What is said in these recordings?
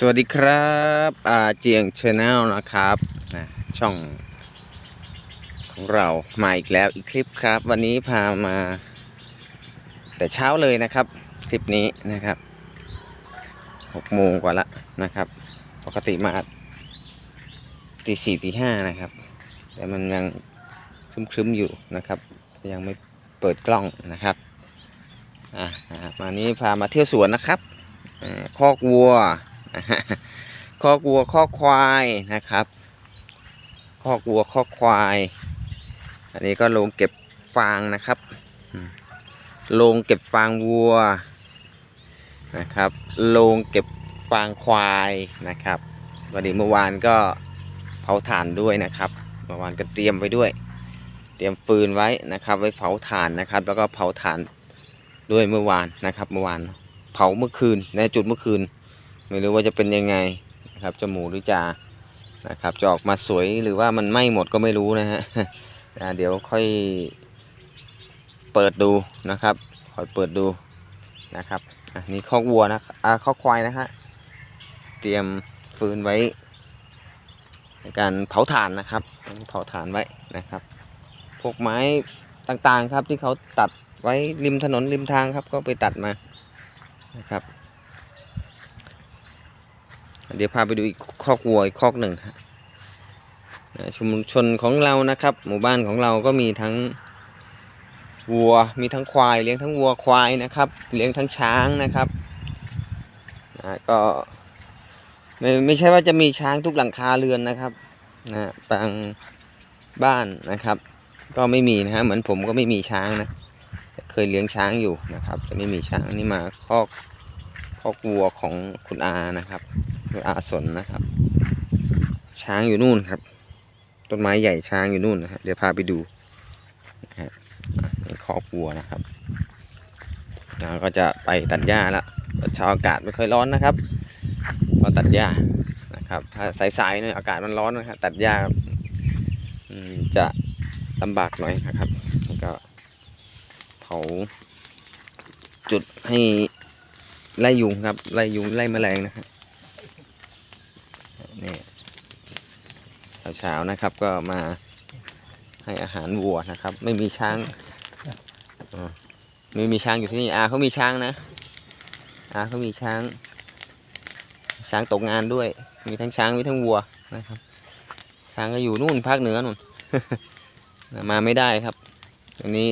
สวัสดีครับอาเจียงชาแนลนะครับนะช่องของเรามาอีกแล้วอีกคลิปครับ วันนี้พามา แต่เช้าเลยนะครับ คลิปนี้นะครับหกโมงกว่าละนะครับ ปกติมาตีสี่ตีห้านะครับ แต่มันยังครึ้มๆอยู่นะครับ ยังไม่เปิดกล้องนะครับอะนะครับมานี้พามาเที่ยวสวนนะครับคอกวัว คอกวัวคอกควายนะครับคอกวัวคอกควาย อันนี้ก็โรงเก็บฟางนะครับอืมโรงเก็บฟางวัวนะครับโรงเก็บฟางควายนะครับวันนี้เมื่อวานก็เผาถ่านด้วยนะครับเมื่อวานก็เตรียมไว้ด้วย เตรียมฟืนไว้นะครับ ไว้เผาถ่านนะครับ แล้วก็เผาถ่านด้วยเมื่อวานนะครับ เมื่อวานเผาเมื่อคืนในจุดเมื่อคืน ไม่รู้ว่าจะเป็นยังไงนะครับจะหมูหรือจานะครับจะออกมาสวยหรือว่ามันไหม้หมดก็ไม่รู้นะฮะเดี๋ยวค่อยเปิดดูนะครับค่อยเปิดดูนะครับอะนี่คอกวัวนะอ่าคอกควายนะฮะเตรียมฟืนไว้ ในการเผาถ่านนะครับเผาถ่านไว้นะครับ พวกไม้ต่างๆครับที่เขาตัดไว้ริมถนนริมทางครับก็ไปตัดมานะครับ เดี๋ยวพาไปดูอีกคอกวัวอีกคอกหนึ่งครับชุมชนของเรานะครับ หมู่บ้านของเราก็มีทั้งวัวมีทั้งควาย เลี้ยงทั้งวัวควายนะครับ เลี้ยงทั้งช้างนะครับก็ไม่ไม่ใช่ว่าจะมีช้างทุกหลังคาเรือนนะครับนะบางบ้านนะครับ ก็ไม่มีนะฮะเหมือนผมก็ไม่มีช้างนะเคยเลี้ยงช้างอยู่นะครับแต่ไม่มีช้างนี่มาคอกคอกวัวของคุณอานะครับ ออาสนนะครับ ช้างอยู่นู่นครับ ต้นไม้ใหญ่ช้างอยู่นู่นนะครับเดี๋ยวพาไปดูนะฮะอะนี่คอกวัวนะครับแล้วก็จะไปตัดหญ้าแล้วเช้าอากาศไม่ค่อยร้อนนะครับก็ตัดหญ้านะครับ ถ้าสายๆเนี่ยอากาศมันร้อนนะครับตัดหญ้าจะลำบากหน่อยนะครับแล้วก็เผาจุดให้ไล่ยุงครับไล่ยุงไล่แมลงนะครับ นี่เช้าๆนะครับก็มาให้อาหารวัวนะครับ ไม่มีช้างไม่มีช้างอยู่ที่นี่อาเขามีช้างนะอาเขามีช้าง ช้างตกงานด้วย มีทั้งช้างมีทั้งวัวนะครับ ช้างก็อยู่นู่นภาคเหนือนู่นมาไม่ได้ครับตรงนี้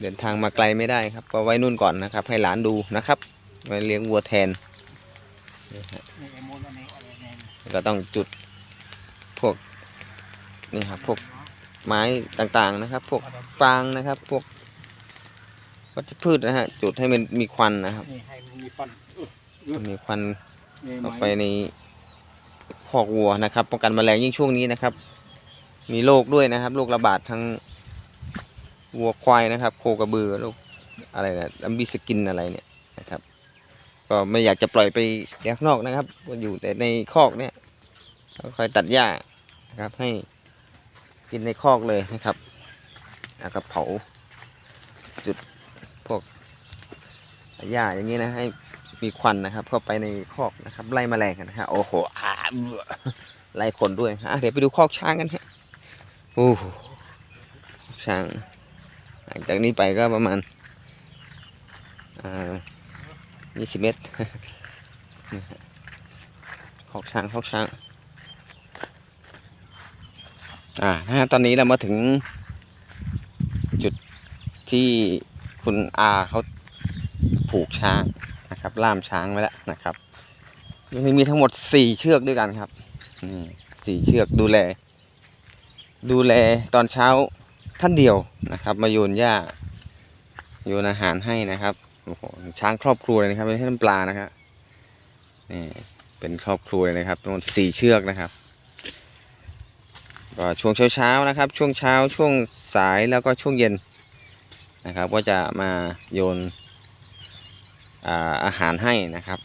เดินทางมาไกลไม่ได้ครับก็ไว้นู่นก่อนนะครับ ให้หลานดูนะครับไว้เลี้ยงวัวแทน ก็ต้องจุดพวกนี่ครับพวกไม้ต่างๆนะครับ พวกฟางนะครับ พวกวัชพืชนะฮะ จุดให้มันมีควันนะครับนี่ให้มันมีฟันมีควันนี่ออกไม้ไปในคอกวัวนะครับป้องกันแมลงยิ่งช่วงนี้นะครับ มีโรคด้วยนะครับโรคระบาดทั้งวัวควายนะครับ โคกระบือโรคอะไรนะลัมบิสกินอะไรเนี่ยนะครับ ก็ไม่อยากจะปล่อยไปเลี้ยงข้างนอกนะครับ ก็อยู่แต่ในคอกเนี่ยก็คอยตัดหญ้านะครับ ให้กินในคอกเลยนะครับแล้วก็เผาจุดพวกหญ้าอย่างนี้นะ ให้มีควันนะครับ เข้าไปในคอกนะครับ ไล่แมลงกันนะฮะโอ้โหอาบไล่คนด้วยอะเดี๋ยวไปดูคอกช้างกันฮะโอ้ช้าง หลังจากนี้ไปก็ประมาณอ่า ยี่สิบเมตรนี่ฮะคอกช้างคอกช้าง อ่าฮะตอนนี้เรามาถึง จุดที่คุณอาเขาผูกช้างนะครับ ล่ามช้างไว้แล้วนะครับยังมีทั้งหมดสี่เชือกด้วยกันครับอืมสี่เชือกดูแล ดูแลตอนเช้าท่านเดียวนะครับ มาโยนหญ้าโยนอาหารให้นะครับ โอ้โหช้างครอบครัวเลยนะครับไม่ใช่น้ำปลานะครับนี่เป็นครอบครัวเลยนะครับทั้งหมดสี่เชือกนะครับก็ช่วงเช้าเช้าๆนะครับ ช่วงเช้าช่วงสายแล้วก็ช่วงเย็นนะครับ ก็จะมาโยนอาอาหารให้นะครับ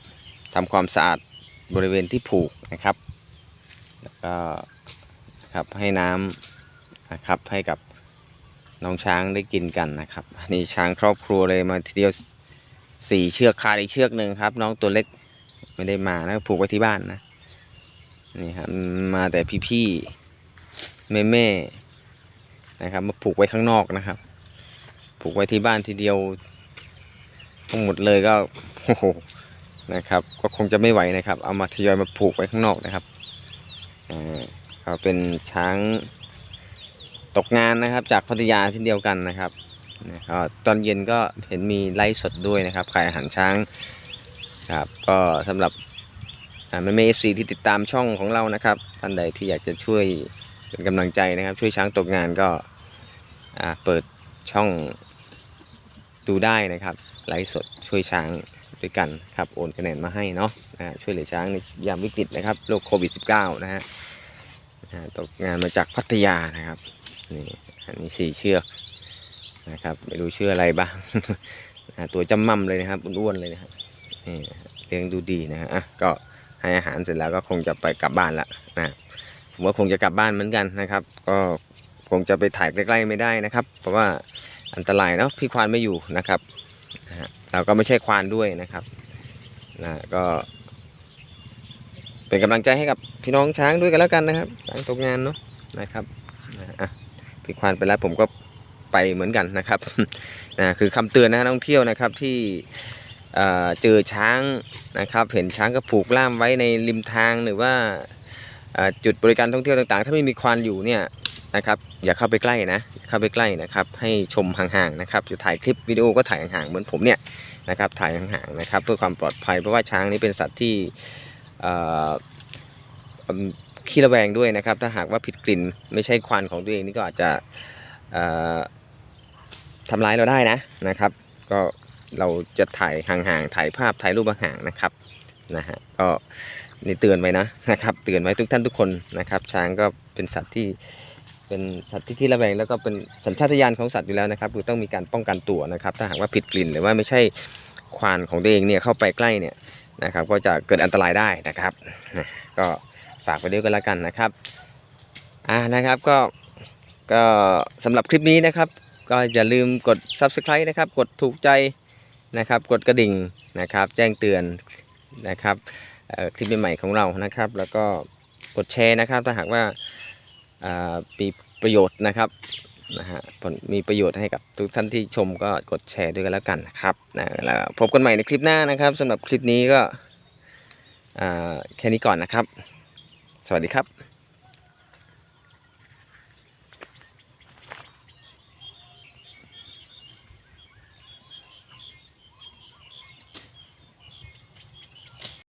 ทำความสะอาดบริเวณที่ผูกนะครับแล้วก็ครับให้น้ำนะครับให้กับน้องช้างได้กินกันนะครับนี่ช้างครอบครัวเลยมาทีเดียว สี่เชือกขาดอีกเชือกหนึ่งครับ น้องตัวเล็กไม่ได้มานะผูกไว้ที่บ้านนะนี่ครับมาแต่พี่ๆแม่ๆนะครับ มาผูกไว้ข้างนอกนะครับ ผูกไว้ที่บ้านทีเดียวทั้งหมดเลยก็โอ้โหนะครับ ก็คงจะไม่ไหวนะครับ เอามาทยอยมาผูกไว้ข้างนอกนะครับอ่าเขาเป็นช้างตกงานนะครับ จากพัทยาที่เดียวกันนะครับ นะครับตอนเย็นก็เห็นมีไลฟ์สดด้วยนะครับขายอาหารช้างครับก็สำหรับแม่เอฟซีที่ติดตามช่องของเรานะครับท่านใดที่อยากจะช่วยเป็นกำลังใจนะครับ ช่วยช้างตกงานก็เปิดช่องดูได้นะครับไลฟ์สดช่วยช้างด้วยกันครับโอนคะแนนมาให้เนาะะช่วยเหลือช้างในยามวิกฤตนะครับโรคโควิด -19 นะฮะตกงานมาจากพัทยานะครับนี่อันนี้สี่เชือก นะครับไม่รู้ชื่ออะไรบ้าง ตัวจำมั่มเลยนะครับอ้วนๆเลยนะครับนี่เลี้ยงดูดีนะฮะก็ให้อาหารเสร็จแล้วก็คงจะไปกลับบ้านละนะผมว่าคงจะกลับบ้านเหมือนกันนะครับ ก็คงจะไปถ่ายใกล้ๆไม่ได้นะครับ เพราะว่าอันตรายเนาะพี่ควานไม่อยู่นะครับเราก็ไม่ใช่ควานด้วยนะครับนะก็เป็นกำลังใจให้กับพี่น้องช้างด้วยกันแล้วกันนะครับช้างตกงานเนาะนะครับนะอะพี่ควานไปแล้วผมก็ ไปเหมือนกันนะครับนะคือคำเตือนนะนักท่องเที่ยวนะครับที่เจอช้างนะครับเห็นช้างก็ผูกล่ามไว้ในริมทางหรือว่าจุดบริการท่องเที่ยวต่างๆ ถ้าไม่มีควานอยู่เนี่ยนะครับอย่าเข้าไปใกล้นะเข้าไปใกล้นะครับให้ชมห่างๆนะครับจะถ่ายคลิปวิดีโอก็ถ่ายห่างๆเหมือนผมเนี่ยนะครับถ่ายห่างๆนะครับเพื่อความปลอดภัยเพราะว่าช้างนี้เป็นสัตว์ที่ขี้ระแวงด้วยนะครับถ้าหากว่าผิดกลิ่นไม่ใช่ควันของตัวเองนี่ก็อาจจะ ทำร้ายเราได้นะนะครับ ก็เราจะถ่ายห่างๆถ่ายภาพถ่ายรูปห่างๆนะครับนะฮะก็นี่เตือนไว้นะนะครับเตือนไว้ทุกท่านทุกคนนะครับ ช้างก็เป็นสัตว์ที่เป็นสัตว์ที่ขี้ระแวงแล้วก็เป็นสัญชาตญาณของสัตว์อยู่แล้วนะครับคือต้องมีการป้องกันตัวนะครับ ถ้าหากว่าผิดกลิ่นหรือว่าไม่ใช่ควานของตัวเองเนี่ยเข้าไปใกล้เนี่ยนะครับ ก็จะเกิดอันตรายได้นะครับ ก็ฝากไปด้วยกันแล้วกันนะครับอ่านะครับก็ก็สำหรับคลิปนี้นะครับ ก็อย่าลืมกด subscribe นะครับ กดถูกใจนะครับ กดกระดิ่งนะครับ แจ้งเตือนนะครับคลิปใหม่ๆของเรานะครับ แล้วก็กดแชร์นะครับ ถ้าหากว่ามีประโยชน์นะครับนะฮะมีประโยชน์ให้กับทุกท่านที่ชมก็กดแชร์ด้วยกันแล้วกันนะครับนะแล้วพบกันใหม่ในคลิปหน้านะครับสำหรับคลิปนี้ก็แค่นี้ก่อนนะครับ สวัสดีครับ